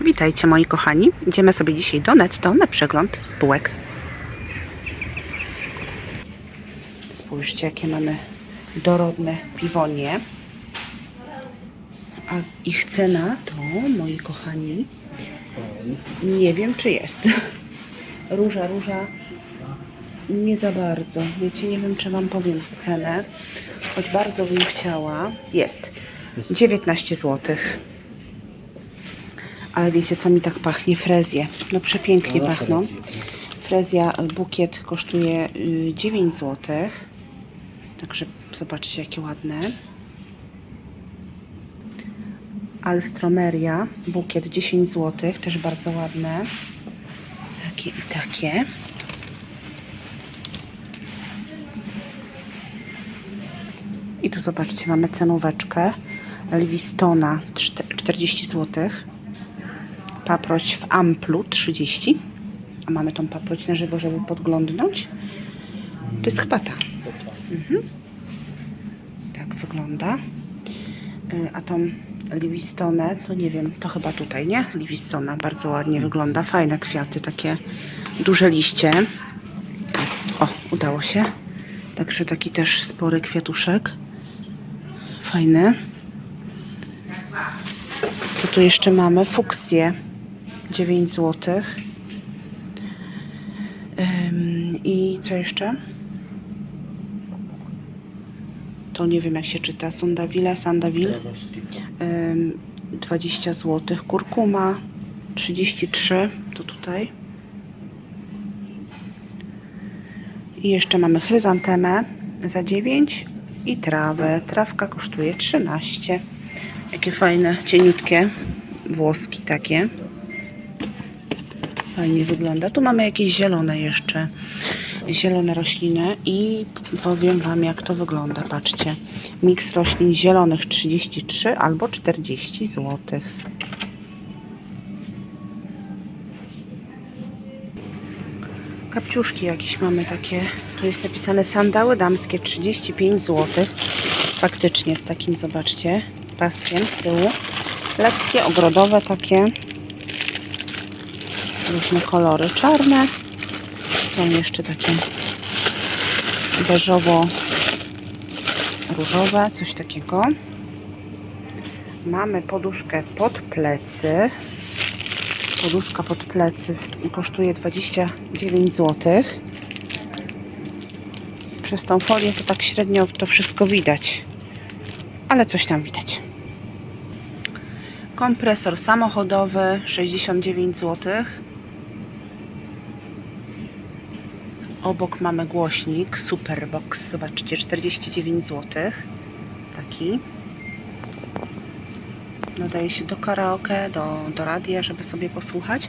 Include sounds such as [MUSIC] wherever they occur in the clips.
Witajcie moi kochani. Idziemy sobie dzisiaj do Netto na przegląd bułek. Spójrzcie jakie mamy dorodne piwonie. A ich cena to, moi kochani, nie wiem czy jest. Róża, róża nie za bardzo. Wiecie, nie wiem czy Wam powiem cenę, choć bardzo bym chciała. Jest 19 zł. Ale wiecie co mi tak pachnie? Frezje. No przepięknie pachną. Frezja y, bukiet kosztuje y, 9 zł. Także zobaczcie jakie ładne. Alstromeria bukiet 10 zł, też bardzo ładne. Takie i takie. I tu zobaczcie, mamy cenóweczkę Livistona 40 zł. Paproć w amplu 30. A mamy tą paproć na żywo, żeby podglądnąć. To jest chyba ta. Mhm. Tak wygląda. Y, A tą Livistonę, to nie wiem, to chyba tutaj, nie? Livistona bardzo ładnie wygląda. Fajne kwiaty, takie duże liście. O, udało się. Także taki też spory kwiatuszek. Fajny. Co tu jeszcze mamy? Fuksję. 9 zł. I co jeszcze? To nie wiem jak się czyta. Sundawile, Sandawil. Ym, 20 zł. Kurkuma 33. To tutaj. I jeszcze mamy chryzantemę za 9 i trawę. Trawka kosztuje 13. Jakie fajne, cieniutkie włoski takie. Fajnie wygląda. Tu mamy jakieś zielone jeszcze. Zielone rośliny i powiem Wam jak to wygląda. Patrzcie. Miks roślin zielonych 33 albo 40 zł. Kapciuszki jakieś mamy takie. Tu jest napisane sandały damskie 35 zł. Faktycznie z takim, zobaczcie, paskiem z tyłu. Lekkie, ogrodowe takie. Różne kolory. Czarne. Są jeszcze takie beżowo różowe, coś takiego. Mamy poduszkę pod plecy. Poduszka pod plecy kosztuje 29 zł. Przez tą folię to tak średnio to wszystko widać. Ale coś tam widać. Kompresor samochodowy 69 zł. Obok mamy głośnik Superbox. Zobaczcie, 49 zł. Taki. Nadaje się do karaoke, do, do radia, żeby sobie posłuchać.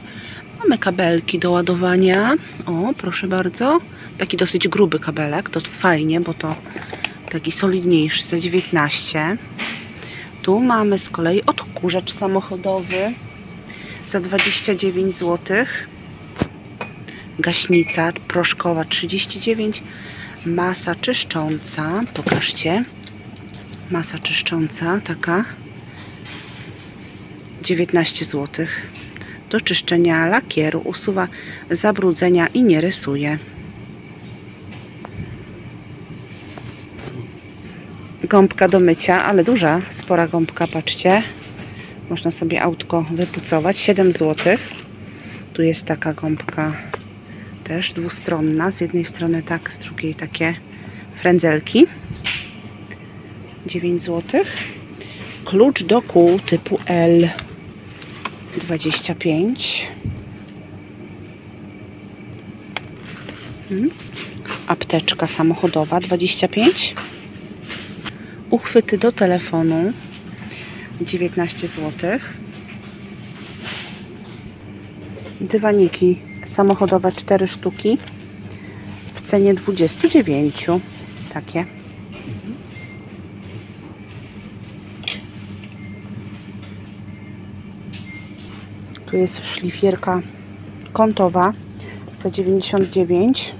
Mamy kabelki do ładowania. O, proszę bardzo. Taki dosyć gruby kabelek. To fajnie, bo to taki solidniejszy za 19. Tu mamy z kolei odkurzacz samochodowy za 29 zł. Gaśnica proszkowa 39. Masa czyszcząca. Pokażcie. Masa czyszcząca taka 19 zł. Do czyszczenia lakieru usuwa zabrudzenia i nie rysuje. Gąbka do mycia, ale duża, spora gąbka, patrzcie. Można sobie autko wypucować. 7 zł. Tu jest taka gąbka też dwustronna. Z jednej strony tak, z drugiej takie frędzelki. 9 zł. Klucz do kół typu L 25. Mm. Apteczka samochodowa 25. Uchwyty do telefonu 19 zł. Dywaniki samochodowe 4 sztuki w cenie 29. Takie. Tu jest szlifierka kątowa za 99.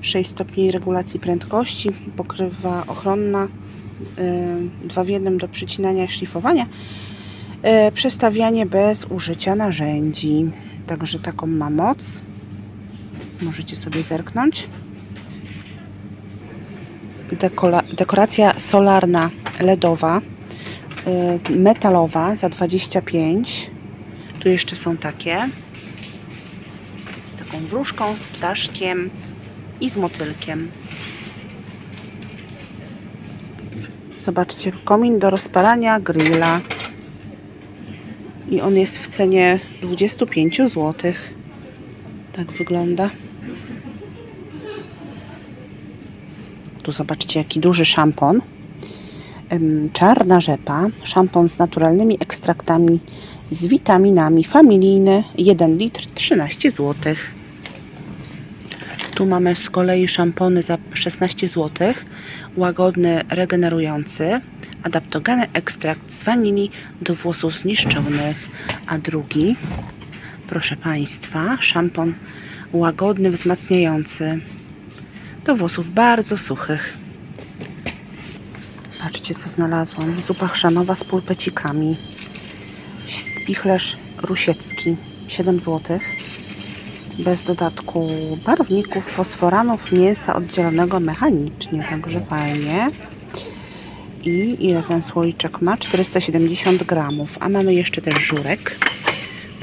6 stopni regulacji prędkości, pokrywa ochronna, 2 w 1 do przycinania i szlifowania. E, przestawianie bez użycia narzędzi. Także taką ma moc. Możecie sobie zerknąć. Dekola, dekoracja solarna LEDowa, y, metalowa za 25. Tu jeszcze są takie. Z taką wróżką, z ptaszkiem i z motylkiem. Zobaczcie, komin do rozpalania grilla. I on jest w cenie 25 zł. Tak wygląda. Tu zobaczcie, jaki duży szampon. Czarna rzepa. Szampon z naturalnymi ekstraktami, z witaminami. Familijny. 1 litr 13 zł. Tu mamy z kolei szampony za 16 zł. Łagodny, regenerujący. Adaptogeny ekstrakt z wanilii do włosów zniszczonych. A drugi, proszę Państwa, szampon łagodny, wzmacniający do włosów bardzo suchych. Patrzcie, co znalazłam. Zupa chrzanowa z pulpecikami. Spichlerz rusiecki. 7 zł. Bez dodatku barwników, fosforanów, mięsa oddzielonego mechanicznie. Także fajnie. I ile ten słoiczek ma? 470 gramów. A mamy jeszcze też żurek.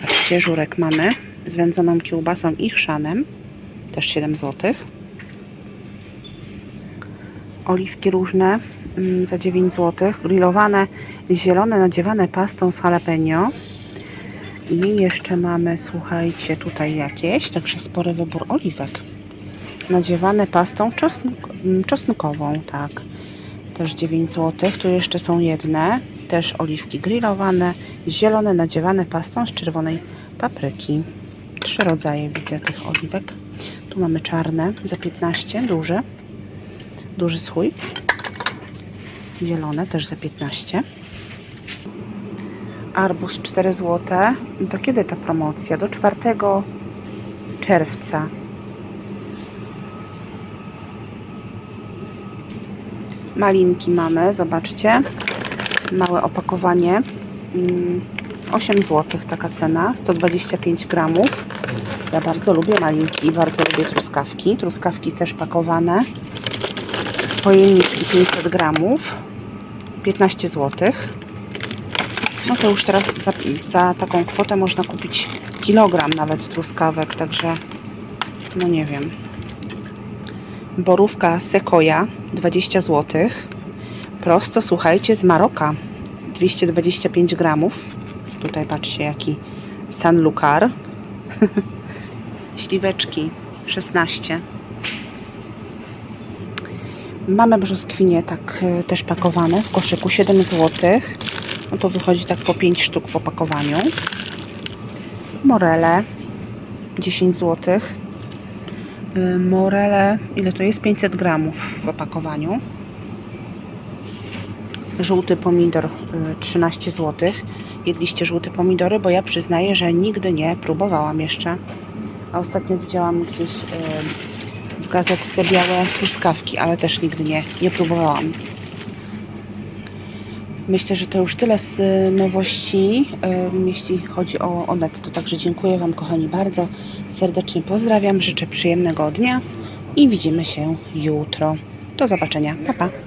Patrzcie, żurek mamy z wędzoną kiełbasą i chrzanem. Też 7 złotych oliwki różne mm, za 9 zł, grillowane, zielone, nadziewane pastą z jalapeno. I jeszcze mamy, słuchajcie, tutaj jakieś, także spory wybór oliwek. Nadziewane pastą mm, czosnkową, tak. Też 9 zł. Tu jeszcze są jedne, też oliwki grillowane, zielone, nadziewane pastą z czerwonej papryki. Trzy rodzaje widzę tych oliwek. Tu mamy czarne za 15, duże duży słój. Zielone też za 15. Arbuz 4 zł. To kiedy ta promocja? Do 4 czerwca. Malinki mamy, zobaczcie. Małe opakowanie. Mm, 8 zł taka cena, 125 gramów. Ja bardzo lubię malinki i bardzo lubię truskawki. Truskawki też pakowane pojemniczki 500 gramów 15 zł no to już teraz za, za taką kwotę można kupić kilogram nawet truskawek także no nie wiem borówka sekoja 20 zł prosto słuchajcie z Maroka 225 gramów tutaj patrzcie jaki San Lucar [LAUGHS] śliweczki 16 Mamy brzoskwinie tak e, też pakowane w koszyku 7 zł. No to wychodzi tak po 5 sztuk w opakowaniu. Morele 10 zł. E, Morele, ile to jest? 500 gramów w opakowaniu. Żółty pomidor e, 13 zł. Jedliście żółte pomidory, bo ja przyznaję, że nigdy nie próbowałam jeszcze. A ostatnio widziałam gdzieś w gazetce białe truskawki, ale też nigdy nie, nie próbowałam. Myślę, że to już tyle z y, nowości, y, jeśli chodzi o, o. Także dziękuję Wam, kochani, bardzo serdecznie pozdrawiam, życzę przyjemnego dnia i widzimy się jutro. Do zobaczenia. Pa, pa.